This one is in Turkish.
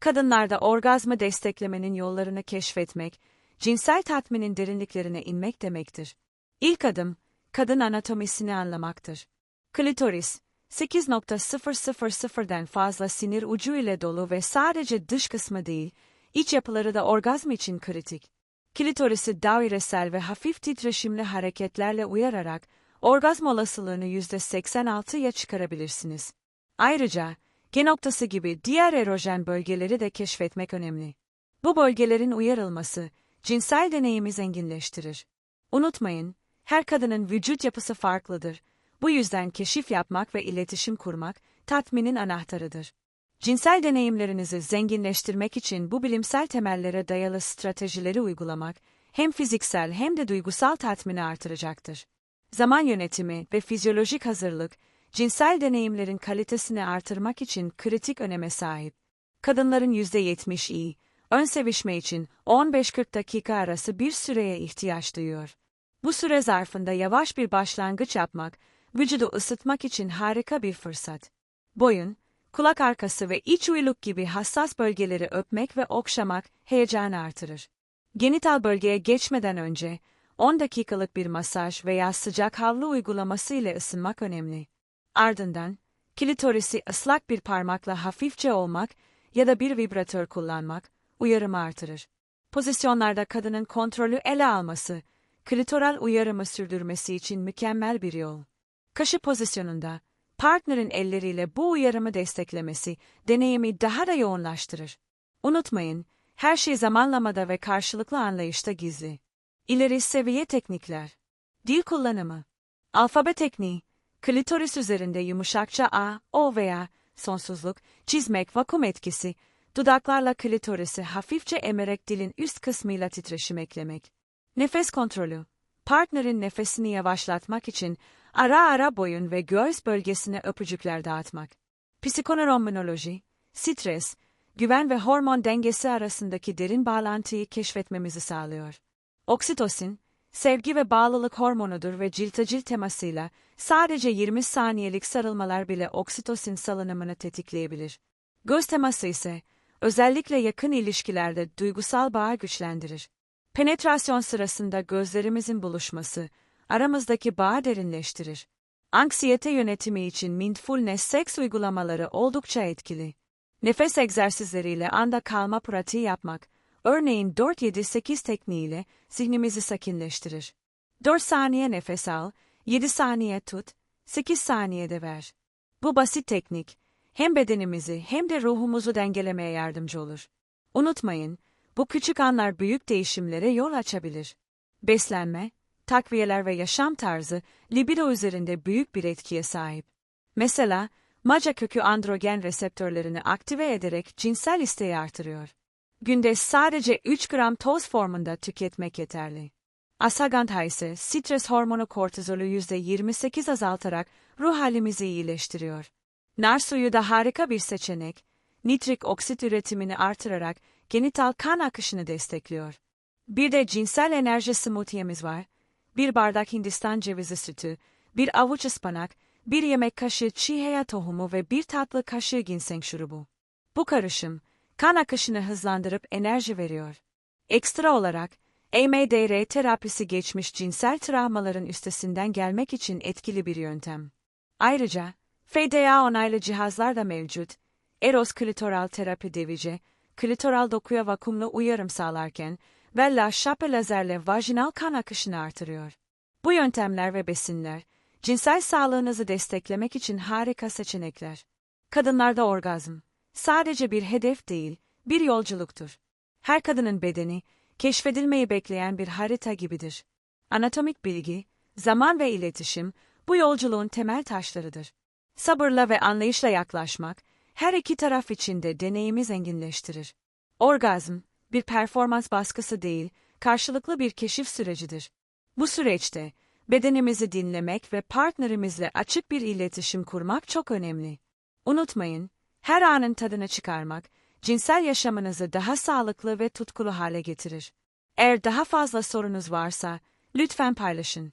Kadınlarda orgazmı desteklemenin yollarını keşfetmek, cinsel tatminin derinliklerine inmek demektir. İlk adım, kadın anatomisini anlamaktır. Klitoris, 8.000'den fazla sinir ucu ile dolu ve sadece dış kısmı değil, iç yapıları da orgazm için kritik. Klitorisi dairesel ve hafif titreşimli hareketlerle uyararak, orgazm olasılığını %86'ya çıkarabilirsiniz. Ayrıca, G noktası gibi diğer erojen bölgeleri de keşfetmek önemli. Bu bölgelerin uyarılması, cinsel deneyimi zenginleştirir. Unutmayın, her kadının vücut yapısı farklıdır. Bu yüzden keşif yapmak ve iletişim kurmak, tatminin anahtarıdır. Cinsel deneyimlerinizi zenginleştirmek için bu bilimsel temellere dayalı stratejileri uygulamak, hem fiziksel hem de duygusal tatmini artıracaktır. Zaman yönetimi ve fizyolojik hazırlık, cinsel deneyimlerin kalitesini artırmak için kritik öneme sahip. Kadınların %70 iyi, ön sevişme için 15-40 dakika arası bir süreye ihtiyaç duyuyor. Bu süre zarfında yavaş bir başlangıç yapmak, vücudu ısıtmak için harika bir fırsat. Boyun, kulak arkası ve iç uyluk gibi hassas bölgeleri öpmek ve okşamak heyecanı artırır. Genital bölgeye geçmeden önce 10 dakikalık bir masaj veya sıcak havlu uygulaması ile ısınmak önemli. Ardından, klitorisi ıslak bir parmakla hafifçe olmak ya da bir vibratör kullanmak uyarımı artırır. Pozisyonlarda kadının kontrolü ele alması, klitoral uyarımı sürdürmesi için mükemmel bir yol. Kaşı pozisyonunda, partnerin elleriyle bu uyarımı desteklemesi deneyimi daha da yoğunlaştırır. Unutmayın, her şey zamanlamada ve karşılıklı anlayışta gizli. İleri seviye teknikler. Dil kullanımı. Alfabe tekniği. Klitoris üzerinde yumuşakça A, O veya sonsuzluk, çizmek vakum etkisi, dudaklarla klitorisi hafifçe emerek dilin üst kısmıyla titreşim eklemek. Nefes kontrolü. Partnerin nefesini yavaşlatmak için ara ara boyun ve göğüs bölgesine öpücükler dağıtmak. Psikoneuroimmunoloji, stres, güven ve hormon dengesi arasındaki derin bağlantıyı keşfetmemizi sağlıyor. Oksitosin, sevgi ve bağlılık hormonudur ve cilta cilt temasıyla sadece 20 saniyelik sarılmalar bile oksitosin salınımını tetikleyebilir. Göz teması ise özellikle yakın ilişkilerde duygusal bağı güçlendirir. Penetrasyon sırasında gözlerimizin buluşması aramızdaki bağı derinleştirir. Anksiyete yönetimi için mindfulness seks uygulamaları oldukça etkili. Nefes egzersizleriyle anda kalma pratiği yapmak, örneğin 4-7-8 tekniğiyle zihnimizi sakinleştirir. 4 saniye nefes al, 7 saniye tut, 8 saniyede ver. Bu basit teknik, hem bedenimizi hem de ruhumuzu dengelemeye yardımcı olur. Unutmayın, bu küçük anlar büyük değişimlere yol açabilir. Beslenme, takviyeler ve yaşam tarzı libido üzerinde büyük bir etkiye sahip. Mesela, maca kökü androgen reseptörlerini aktive ederek cinsel isteği artırıyor. Günde sadece 3 gram toz formunda tüketmek yeterli. Asagandha ise stres hormonu kortizolü %28 azaltarak ruh halimizi iyileştiriyor. Nar suyu da harika bir seçenek, nitrik oksit üretimini artırarak genital kan akışını destekliyor. Bir de cinsel enerji smoothie'miz var. Bir bardak Hindistan cevizi sütü, bir avuç ıspanak, bir yemek kaşığı çiğ tohumu ve bir tatlı kaşığı ginseng şurubu. Bu karışım, kan akışını hızlandırıp enerji veriyor. Ekstra olarak, EMDR terapisi geçmiş cinsel travmaların üstesinden gelmek için etkili bir yöntem. Ayrıca, FDA onaylı cihazlar da mevcut. Eros klitoral terapi device, klitoral dokuya vakumlu uyarım sağlarken, Vella şape lazerle vajinal kan akışını artırıyor. Bu yöntemler ve besinler, cinsel sağlığınızı desteklemek için harika seçenekler. Kadınlarda orgazm, sadece bir hedef değil, bir yolculuktur. Her kadının bedeni, keşfedilmeyi bekleyen bir harita gibidir. Anatomik bilgi, zaman ve iletişim, bu yolculuğun temel taşlarıdır. Sabırla ve anlayışla yaklaşmak, her iki taraf için de deneyimi zenginleştirir. Orgazm, bir performans baskısı değil, karşılıklı bir keşif sürecidir. Bu süreçte, bedenimizi dinlemek ve partnerimizle açık bir iletişim kurmak çok önemli. Unutmayın, her anın tadını çıkarmak, cinsel yaşamınızı daha sağlıklı ve tutkulu hale getirir. Eğer daha fazla sorunuz varsa, lütfen paylaşın.